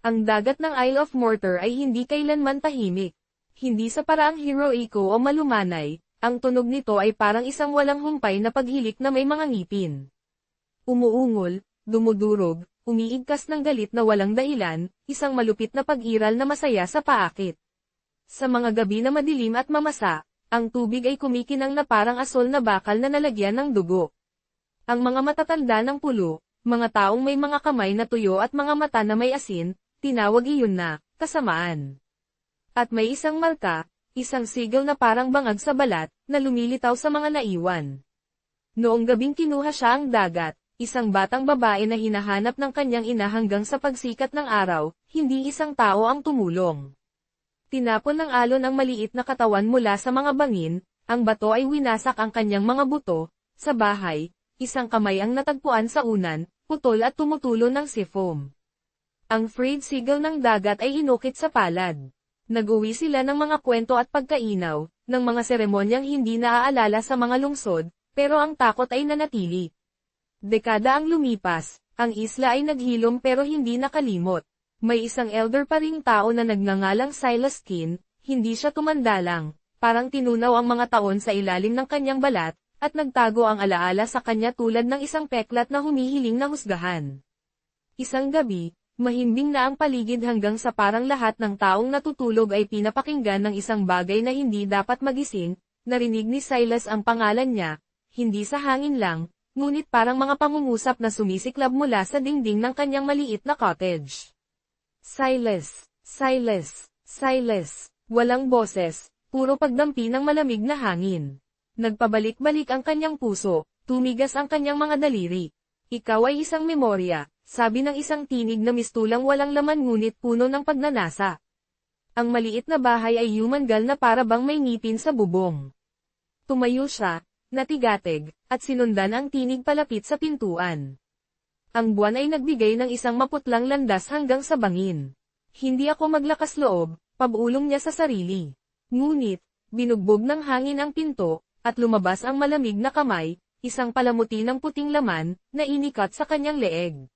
Ang dagat ng Isle of Mortar ay hindi kailanman tahimik. Hindi sa paraang heroiko o malumanay, ang tunog nito ay parang isang walang humpay na paghilik na may mga ngipin. Umuungol, dumudurog, umiigkas ng galit na walang dahilan, isang malupit na pag-iral na masaya sa paakit. Sa mga gabi na madilim at mamasa, ang tubig ay kumikinang na parang asol na bakal na nalagyan ng dugo. Ang mga matatanda ng pulo, mga taong may mga kamay na tuyo at mga mata na may asin, tinawag iyon na, kasamaan. At may isang marka, isang sigal na parang bangag sa balat, na lumilitaw sa mga naiwan. Noong gabing kinuha siya ang dagat, isang batang babae na hinahanap ng kanyang ina hanggang sa pagsikat ng araw, hindi isang tao ang tumulong. Tinapon ng alon ang maliit na katawan mula sa mga bangin, ang bato ay winasak ang kanyang mga buto, sa bahay, isang kamay ang natagpuan sa unan, putol at tumutulo ng sifoam. Ang freed seagull ng dagat ay inukit sa palad. Nag-uwi sila ng mga kwento at pagkainaw, ng mga seremonyang hindi naaalala sa mga lungsod, pero ang takot ay nanatili. Dekada ang lumipas, ang isla ay naghilom pero hindi nakalimot. May isang elder pa ring tao na nagngangalang Silas Kin, hindi siya tumanda lang, parang tinunaw ang mga taon sa ilalim ng kanyang balat, at nagtago ang alaala sa kanya tulad ng isang peklat na humihiling na husgahan. Isang gabi, mahimbing na ang paligid hanggang sa parang lahat ng taong natutulog ay pinapakinggan ng isang bagay na hindi dapat magising, narinig ni Silas ang pangalan niya, hindi sa hangin lang, ngunit parang mga pangungusap na sumisiklab mula sa dingding ng kanyang maliit na cottage. Silas, Silas, Silas, walang boses, puro pagdampi ng malamig na hangin. Nagpabalik-balik ang kanyang puso, tumigas ang kanyang mga daliri. Ikaw ay isang memorya, sabi ng isang tinig na mistulang walang laman ngunit puno ng pagnanasa. Ang maliit na bahay ay yumangal na para bang may ngipin sa bubong. Tumayo siya, natigatig, at sinundan ang tinig palapit sa pintuan. Ang buwan ay nagbigay ng isang maputlang landas hanggang sa bangin. Hindi ako maglakas loob, pabulong niya sa sarili. Ngunit, binugbog ng hangin ang pinto, at lumabas ang malamig na kamay, isang palamuti ng puting laman, na inikat sa kanyang leeg.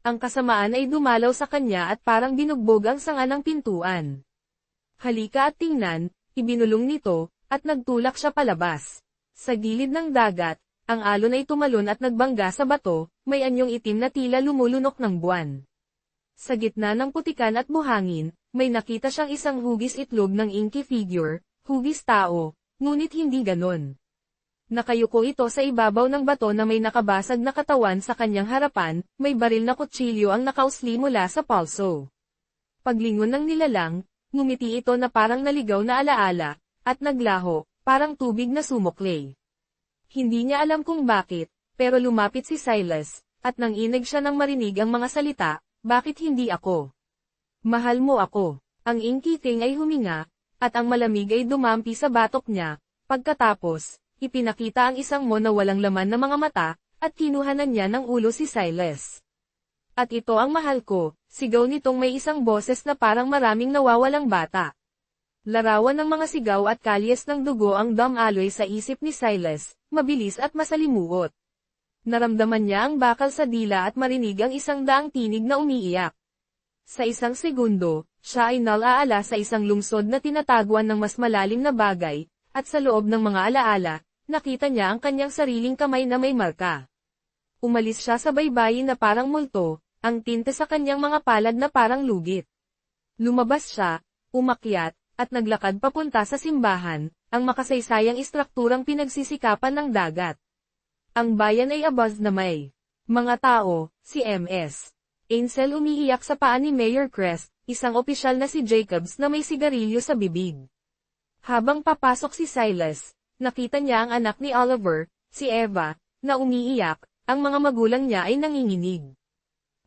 Ang kasamaan ay dumalaw sa kanya at parang binugbog ang sanga ng pintuan. Halika at tingnan, ibinulong nito, at nagtulak siya palabas. Sa gilid ng dagat, ang alon ay tumalon at nagbangga sa bato, may anyong itim na tila lumulunok ng buwan. Sa gitna ng putikan at buhangin, may nakita siyang isang hugis itlog ng inky figure, hugis tao, ngunit hindi ganon. Nakayuko ito sa ibabaw ng bato na may nakabasag na katawan sa kanyang harapan, may baril na kutsilyo ang nakausli mula sa palso. Paglingon ng nilalang, ngumiti ito na parang naligaw na alaala, at naglaho, parang tubig na sumuklay. Hindi niya alam kung bakit, pero lumapit si Silas, at nang inig siya nang marinig ang mga salita, bakit hindi ako? Mahal mo ako. Ang inky thing ay huminga, at ang malamig ay dumampi sa batok niya, pagkatapos, ipinakita ang isang mo na walang laman na mga mata, at kinuhanan niya ng ulo si Silas. At ito ang mahal ko, sigaw nitong may isang boses na parang maraming nawawalang bata. Larawan ng mga sigaw at kalyes ng dugo ang dumaloy sa isip ni Silas, mabilis at masalimuot. Naramdaman niya ang bakal sa dila at marinig ang isang daang tinig na umiiyak. Sa isang segundo, siya ay nalaala sa isang lungsod na tinataguan ng mas malalim na bagay, at sa loob ng mga alaala, nakita niya ang kanyang sariling kamay na may marka. Umalis siya sa baybayin na parang multo, ang tinte sa kanyang mga palad na parang lugit. Lumabas siya, umakyat, at naglakad papunta sa simbahan, ang makasaysayang istrukturang pinagsisikapan ng dagat. Ang bayan ay abaz na may mga tao, si MS. Ansel umiiyak sa paa ni Mayor Crest, isang opisyal na si Jacobs na may sigarilyo sa bibig. Habang papasok si Silas, nakita niya ang anak ni Oliver, si Eva, na umiiyak, ang mga magulang niya ay nanginginig.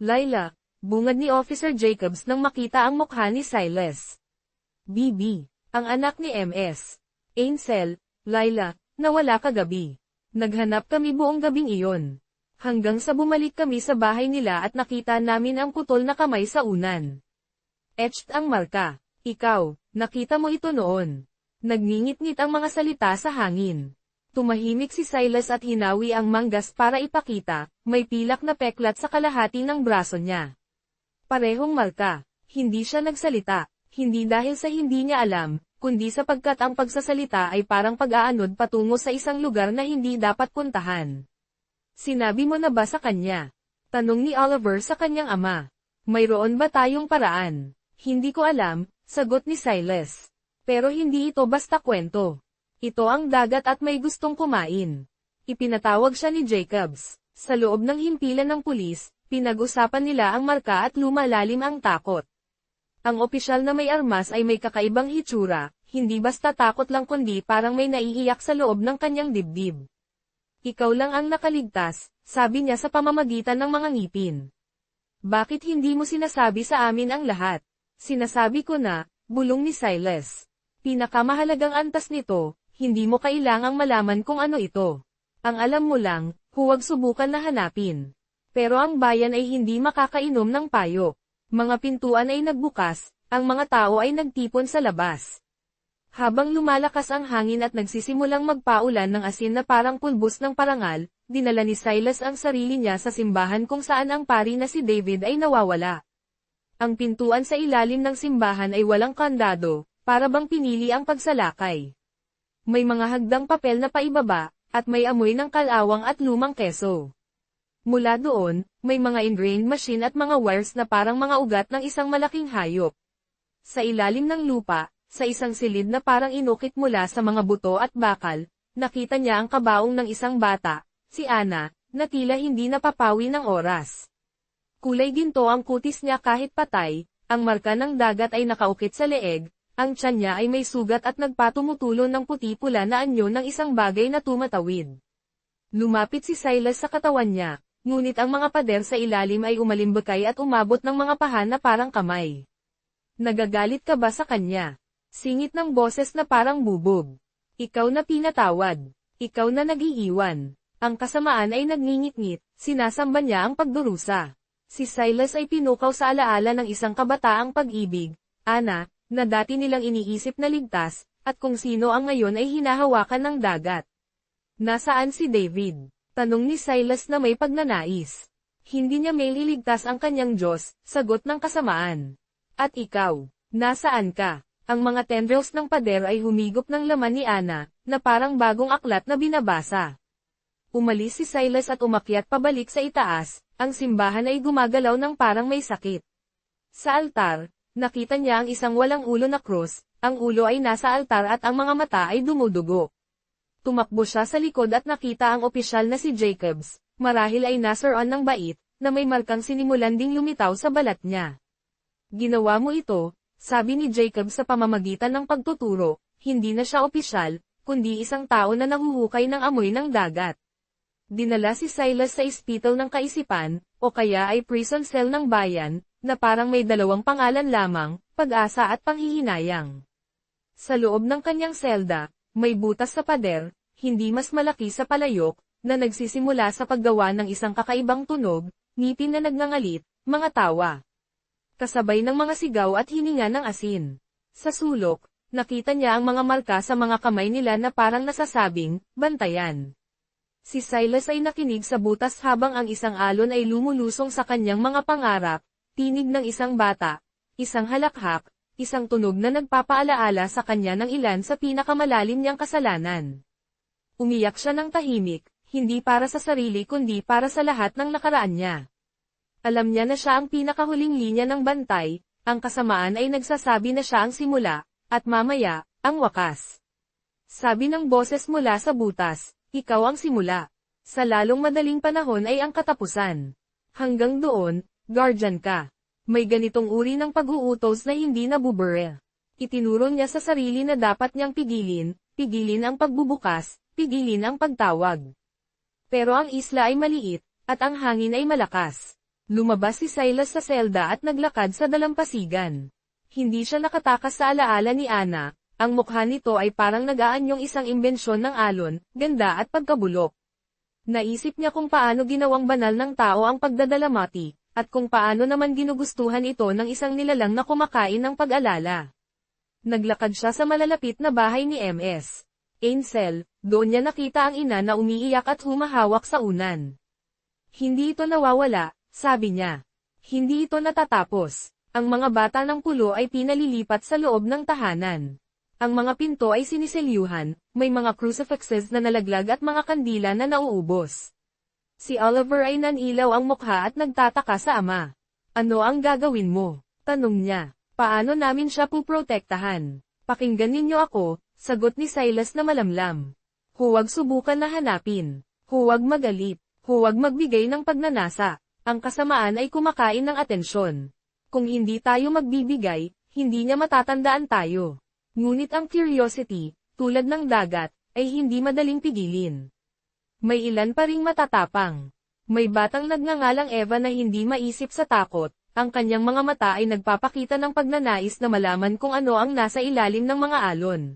Laila, bungad ni Officer Jacobs nang makita ang mukha ni Silas. BB, ang anak ni MS. Ansel, Laila, nawala kagabi. Naghanap kami buong gabing iyon. Hanggang sa bumalik kami sa bahay nila at nakita namin ang putol na kamay sa unan. Etched ang marka. Ikaw, nakita mo ito noon. Nagngingit-ngit ang mga salita sa hangin. Tumahimik si Silas at hinawi ang manggas para ipakita, may pilak na peklat sa kalahati ng braso niya. Parehong marka. Hindi siya nagsalita. Hindi dahil sa hindi niya alam, kundi sapagkat ang pagsasalita ay parang pag-aanod patungo sa isang lugar na hindi dapat puntahan. Sinabi mo na ba sa kanya? Tanong ni Oliver sa kanyang ama. Mayroon ba tayong paraan? Hindi ko alam, sagot ni Silas. Pero hindi ito basta kwento. Ito ang dagat at may gustong kumain. Ipinatawag siya ni Jacobs. Sa loob ng himpilan ng pulis, pinag-usapan nila ang marka at lumalalim ang takot. Ang opisyal na may armas ay may kakaibang hitsura, hindi basta takot lang kundi parang may naiiyak sa loob ng kanyang dibdib. Ikaw lang ang nakaligtas, sabi niya sa pamamagitan ng mga ngipin. Bakit hindi mo sinasabi sa amin ang lahat? Sinasabi ko na, bulong ni Silas. Pinakamahalagang antas nito, hindi mo kailangang malaman kung ano ito. Ang alam mo lang, huwag subukan na hanapin. Pero ang bayan ay hindi makakainom ng payo. Mga pintuan ay nagbukas, ang mga tao ay nagtipon sa labas. Habang lumalakas ang hangin at nagsisimulang magpaulan ng asin na parang pulbos ng parangal, dinala ni Silas ang sarili niya sa simbahan kung saan ang pari na si David ay nawawala. Ang pintuan sa ilalim ng simbahan ay walang kandado, para bang pinili ang pagsalakay. May mga hagdang papel na paibaba, at may amoy ng kalawang at lumang keso. Mula doon, may mga ingrained machine at mga wires na parang mga ugat ng isang malaking hayop. Sa ilalim ng lupa, sa isang silid na parang inukit mula sa mga buto at bakal, nakita niya ang kabaong ng isang bata, si Ana, na tila hindi napapawi ng oras. Kulay ginto ang kutis niya kahit patay, ang marka ng dagat ay nakaukit sa leeg, ang tiyan niya ay may sugat at nagpatumutulon ng puti-pula na anyo ng isang bagay na tumatawid. Lumapit si Silas sa katawan niya, Ngunit ang mga pader sa ilalim ay umalimbakay at umabot ng mga pahan na parang kamay. Nagagalit ka ba sa kanya? Singit ng boses na parang bubog. Ikaw na pinatawad. Ikaw na nagiiwan. Ang kasamaan ay nagngingit-ngit, sinasamba niya ang pagdurusa. Si Silas ay pinukaw sa alaala ng isang kabataang pag-ibig, Ana, na dati nilang iniisip na ligtas, at kung sino ang ngayon ay hinahawakan ng dagat. Nasaan si David? Tanong ni Silas na may pagnanais. Hindi niya may liligtas ang kanyang Diyos, sagot ng kasamaan. At ikaw, nasaan ka? Ang mga tendrils ng pader ay humigop ng laman ni Ana, na parang bagong aklat na binabasa. Umalis si Silas at umakyat pabalik sa itaas, ang simbahan ay gumagalaw ng parang may sakit. Sa altar, nakita niya ang isang walang ulo na krus, ang ulo ay nasa altar at ang mga mata ay dumudugo. Tumakbo siya sa likod at nakita ang opisyal na si Jacobs, marahil ay nasaroon ng bait, na may markang sinimulan ding lumitaw sa balat niya. Ginawa mo ito, sabi ni Jacob sa pamamagitan ng pagtuturo, hindi na siya opisyal, kundi isang tao na nahuhukay ng amoy ng dagat. Dinala si Silas sa ispital ng kaisipan, o kaya ay prison cell ng bayan, na parang may dalawang pangalan lamang, pag-asa at panghihinayang. Sa loob ng kanyang selda, may butas sa pader, hindi mas malaki sa palayok, na nagsisimula sa paggawa ng isang kakaibang tunog, ngipin na nagngangalit, mga tawa. Kasabay ng mga sigaw at hininga ng asin. Sa sulok, nakita niya ang mga marka sa mga kamay nila na parang nasasabing, bantayan. Si Silas ay nakinig sa butas habang ang isang alon ay lumulusong sa kanyang mga pangarap, tinig ng isang bata, isang halakhak, isang tunog na nagpapaalaala sa kanya ng ilan sa pinakamalalim niyang kasalanan. Umiyak siya ng tahimik, hindi para sa sarili kundi para sa lahat ng nakaraan niya. Alam niya na siya ang pinakahuling linya ng bantay, ang kasamaan ay nagsasabi na siya ang simula, at mamaya, ang wakas. Sabi ng boses mula sa butas, ikaw ang simula. Sa lalong madaling panahon ay ang katapusan. Hanggang doon, guardian ka. May ganitong uri ng pag-uutos na hindi nabubure. Itinuro niya sa sarili na dapat niyang pigilin, pigilin ang pagbubukas, pigilin ang pagtawag. Pero ang isla ay maliit, at ang hangin ay malakas. Lumabas si Silas sa selda at naglakad sa dalampasigan. Hindi siya nakatakas sa alaala ni Ana, ang mukha nito ay parang nagaanyong isang imbensyon ng alon, ganda at pagkabulok. Naisip niya kung paano ginawang banal ng tao ang pagdadalamati, at kung paano naman ginugustuhan ito ng isang nilalang na kumakain ng pag-alala. Naglakad siya sa malalapit na bahay ni MS. Ainsel, doon niya nakita ang ina na umiiyak at humahawak sa unan. Hindi ito nawawala, sabi niya. Hindi ito natatapos. Ang mga bata ng pulo ay pinalilipat sa loob ng tahanan. Ang mga pinto ay siniselyuhan, may mga crucifixes na nalaglag at mga kandila na nauubos. Si Oliver ay nanilaw ang mukha at nagtataka sa ama. Ano ang gagawin mo? Tanong niya. Paano namin siya puprotektahan? Pakinggan ninyo ako, sagot ni Silas na malamlam. Huwag subukan na hanapin. Huwag magalit. Huwag magbigay ng pagnanasa. Ang kasamaan ay kumakain ng atensyon. Kung hindi tayo magbibigay, hindi niya matatandaan tayo. Ngunit ang curiosity, tulad ng dagat, ay hindi madaling pigilin. May ilan pa ring matatapang. May batang nagngangalang Eva na hindi maisip sa takot, ang kanyang mga mata ay nagpapakita ng pagnanais na malaman kung ano ang nasa ilalim ng mga alon.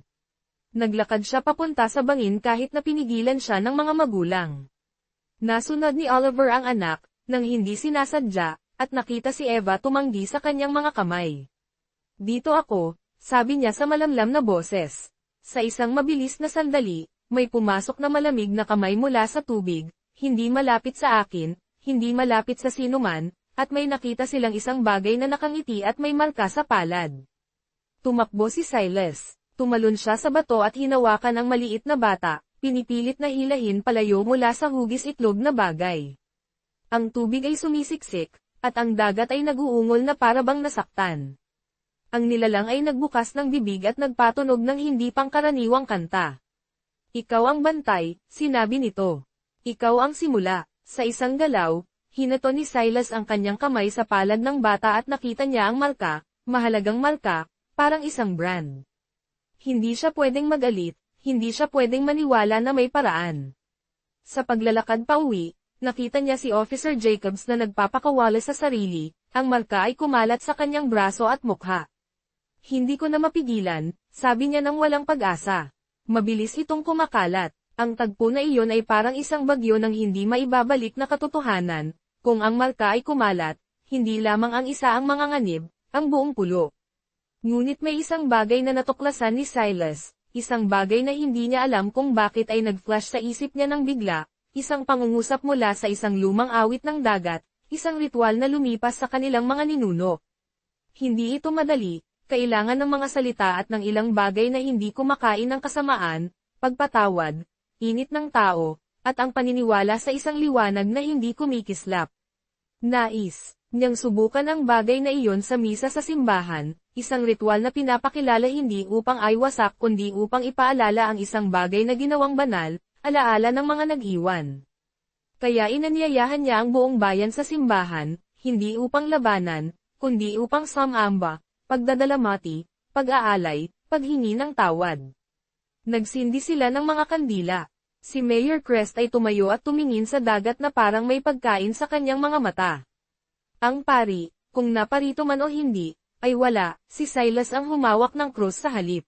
Naglakad siya papunta sa bangin kahit na pinigilan siya ng mga magulang. Nasunod ni Oliver ang anak, nang hindi sinasadya, at nakita si Eva tumanggi sa kanyang mga kamay. Dito ako, sabi niya sa malamlam na boses. Sa isang mabilis na sandali, may pumasok na malamig na kamay mula sa tubig, hindi malapit sa akin, hindi malapit sa sinuman, at may nakita silang isang bagay na nakangiti at may marka sa palad. Tumakbo si Silas. Tumalon siya sa bato at hinawakan ang maliit na bata, pinipilit na hilahin palayo mula sa hugis itlog na bagay. Ang tubig ay sumisiksik, at ang dagat ay naguungol na parabang nasaktan. Ang nilalang ay nagbukas ng bibig at nagpatunog ng hindi pangkaraniwang kanta. Ikaw ang bantay, sinabi nito. Ikaw ang simula. Sa isang galaw, hinato ni Silas ang kanyang kamay sa palad ng bata at nakita niya ang marka, mahalagang marka, parang isang brand. Hindi siya pwedeng magalit, hindi siya pwedeng maniwala na may paraan. Sa paglalakad pa uwi, nakita niya si Officer Jacobs na nagpapakawala sa sarili, ang marka ay kumalat sa kanyang braso at mukha. Hindi ko na mapigilan, sabi niya nang walang pag-asa. Mabilis itong kumakalat. Ang tagpo na iyon ay parang isang bagyo ng hindi maibabalik na katotohanan, kung ang marka ay kumalat, hindi lamang ang isa ang mga nganib, ang buong pulo. Ngunit may isang bagay na natuklasan ni Silas, isang bagay na hindi niya alam kung bakit ay nag-flash sa isip niya ng bigla, isang pangungusap mula sa isang lumang awit ng dagat, isang ritual na lumipas sa kanilang mga ninuno. Hindi ito madali, kailangan ng mga salita at ng ilang bagay na hindi kumakain ng kasamaan, pagpatawad, init ng tao, at ang paniniwala sa isang liwanag na hindi kumikislap. Nais, niyang subukan ang bagay na iyon sa misa sa simbahan, isang ritual na pinapakilala hindi upang aywasak kundi upang ipaalala ang isang bagay na ginawang banal, alaala ng mga nag-iwan. Kaya inanyayahan niya ang buong bayan sa simbahan, hindi upang labanan, kundi upang samamba, pagdadalamati, pag-aalay, paghingi ng tawad. Nagsindi sila ng mga kandila. Si Mayor Crest ay tumayo at tumingin sa dagat na parang may pagkain sa kanyang mga mata. Ang pari, kung naparito man o hindi, ay wala, si Silas ang humawak ng krus sa halip.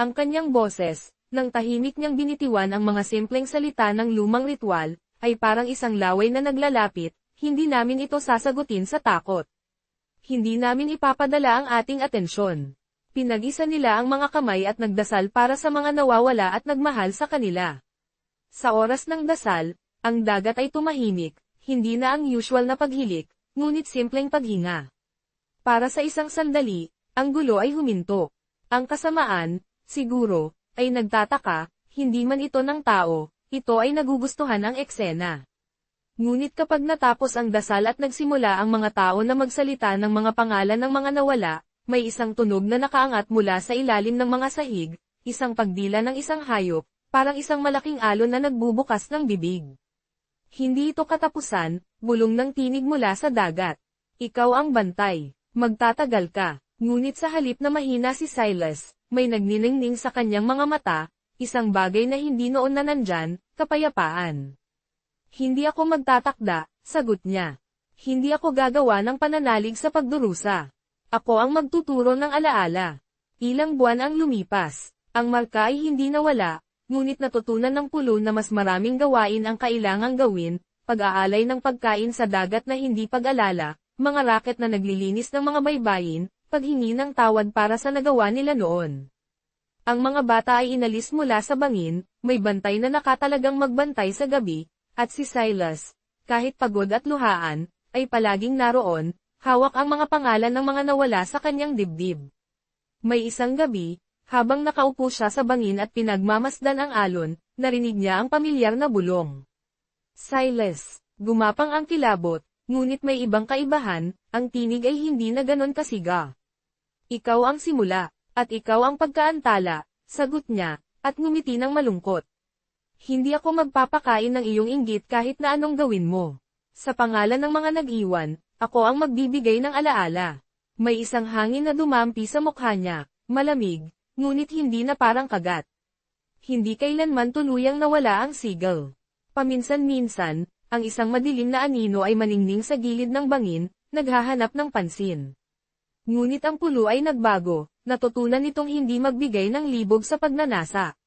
Ang kanyang boses, nang tahimik niyang binitiwan ang mga simpleng salita ng lumang ritual, ay parang isang laway na naglalapit, hindi namin ito sasagutin sa takot. Hindi namin ipapadala ang ating atensyon. Pinag-isa nila ang mga kamay at nagdasal para sa mga nawawala at nagmahal sa kanila. Sa oras ng dasal, ang dagat ay tumahimik, hindi na ang usual na paghilik, ngunit simpleng paghinga. Para sa isang sandali, ang gulo ay huminto. Ang kasamaan, siguro, ay nagtataka, hindi man ito ng tao, ito ay nagugustuhan ang eksena. Ngunit kapag natapos ang dasal at nagsimula ang mga tao na magsalita ng mga pangalan ng mga nawala, may isang tunog na nakaangat mula sa ilalim ng mga sahig, isang pagdila ng isang hayop, parang isang malaking alon na nagbubukas ng bibig. Hindi ito katapusan, bulong ng tinig mula sa dagat. Ikaw ang bantay. Magtatagal ka. Ngunit sa halip na mahina si Silas, may nagniningning sa kanyang mga mata, isang bagay na hindi noon na nandyan, kapayapaan. Hindi ako magtatakda, sagot niya. Hindi ako gagawa ng pananalig sa pagdurusa. Ako ang magtuturo ng alaala. Ilang buwan ang lumipas. Ang marka ay hindi nawala, ngunit natutunan ng pulo na mas maraming gawain ang kailangang gawin, pag-aalay ng pagkain sa dagat na hindi pag-alala, mga raket na naglilinis ng mga baybayin, paghingi ng tawad para sa nagawa nila noon. Ang mga bata ay inalis mula sa bangin, may bantay na nakatalagang magbantay sa gabi, at si Silas, kahit pagod at luhaan, ay palaging naroon, hawak ang mga pangalan ng mga nawala sa kanyang dibdib. May isang gabi, habang nakaupo siya sa bangin at pinagmamasdan ang alon, narinig niya ang pamilyar na bulong. Silas, gumapang ang kilabot, ngunit may ibang kaibahan, ang tinig ay hindi na ganon kasiga. Ikaw ang simula, at ikaw ang pagkaantala, sagot niya, at ngumiti ng malungkot. Hindi ako magpapakain ng iyong inggit kahit na anong gawin mo. Sa pangalan ng mga nag-iwan, ako ang magbibigay ng alaala. May isang hangin na dumampi sa mukha niya, malamig, ngunit hindi na parang kagat. Hindi kailanman tuluyang nawala ang sigal. Paminsan-minsan, ang isang madilim na anino ay maningning sa gilid ng bangin, naghahanap ng pansin. Ngunit ang pulo ay nagbago, natutunan nitong hindi magbigay ng libog sa pagnanasa.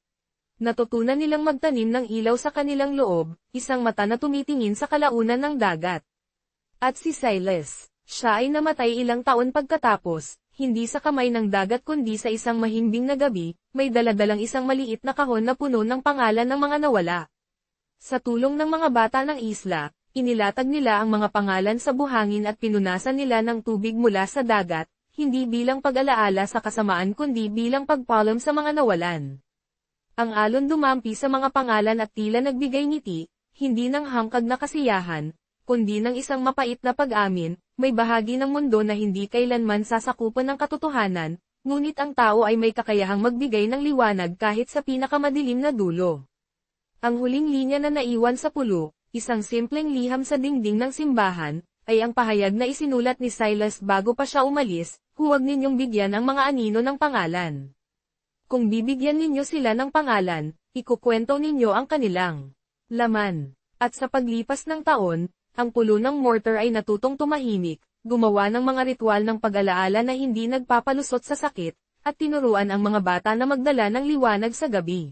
Natutunan nilang magtanim ng ilaw sa kanilang loob, isang mata na tumitingin sa kalaunan ng dagat. At si Silas, siya ay namatay ilang taon pagkatapos, hindi sa kamay ng dagat kundi sa isang mahimbing na gabi, may daladalang isang maliit na kahon na puno ng pangalan ng mga nawala. Sa tulong ng mga bata ng isla, inilatag nila ang mga pangalan sa buhangin at pinunasan nila ng tubig mula sa dagat, hindi bilang pag-alaala sa kasamaan kundi bilang pagpalom sa mga nawalan. Ang alon dumampi sa mga pangalan at tila nagbigay ngiti, hindi ng hangkag na kasiyahan, kundi ng isang mapait na pag-amin, may bahagi ng mundo na hindi kailanman sasakupan ng katotohanan, ngunit ang tao ay may kakayahang magbigay ng liwanag kahit sa pinakamadilim na dulo. Ang huling linya na naiwan sa pulo, isang simpleng liham sa dingding ng simbahan, ay ang pahayag na isinulat ni Silas bago pa siya umalis, huwag ninyong bigyan ang mga anino ng pangalan. Kung bibigyan ninyo sila ng pangalan, ikukwento ninyo ang kanilang laman. At sa paglipas ng taon, ang pulo ng mortar ay natutong tumahimik, gumawa ng mga ritual ng pag-alaala na hindi nagpapalusot sa sakit, at tinuruan ang mga bata na magdala ng liwanag sa gabi.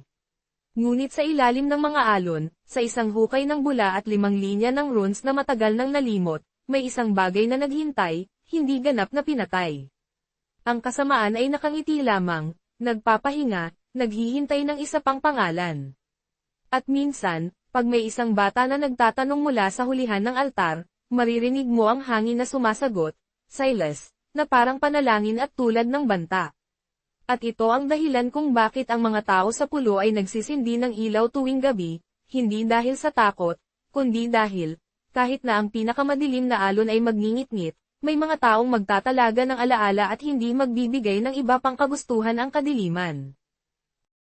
Ngunit sa ilalim ng mga alon, sa isang hukay ng bula at limang linya ng runes na matagal nang nalimot, may isang bagay na naghintay, hindi ganap na pinatay. Ang kasamaan ay nakangiti lamang, nagpapahinga, naghihintay ng isa pang pangalan. At minsan, pag may isang bata na nagtatanong mula sa hulihan ng altar, maririnig mo ang hangin na sumasagot, Silas, na parang panalangin at tulad ng banta. At ito ang dahilan kung bakit ang mga tao sa pulo ay nagsisindi ng ilaw tuwing gabi, hindi dahil sa takot, kundi dahil, kahit na ang pinakamadilim na alon ay magngingit-ngit, may mga taong magtatalaga ng alaala at hindi magbibigay ng iba pang kagustuhan ang kadiliman.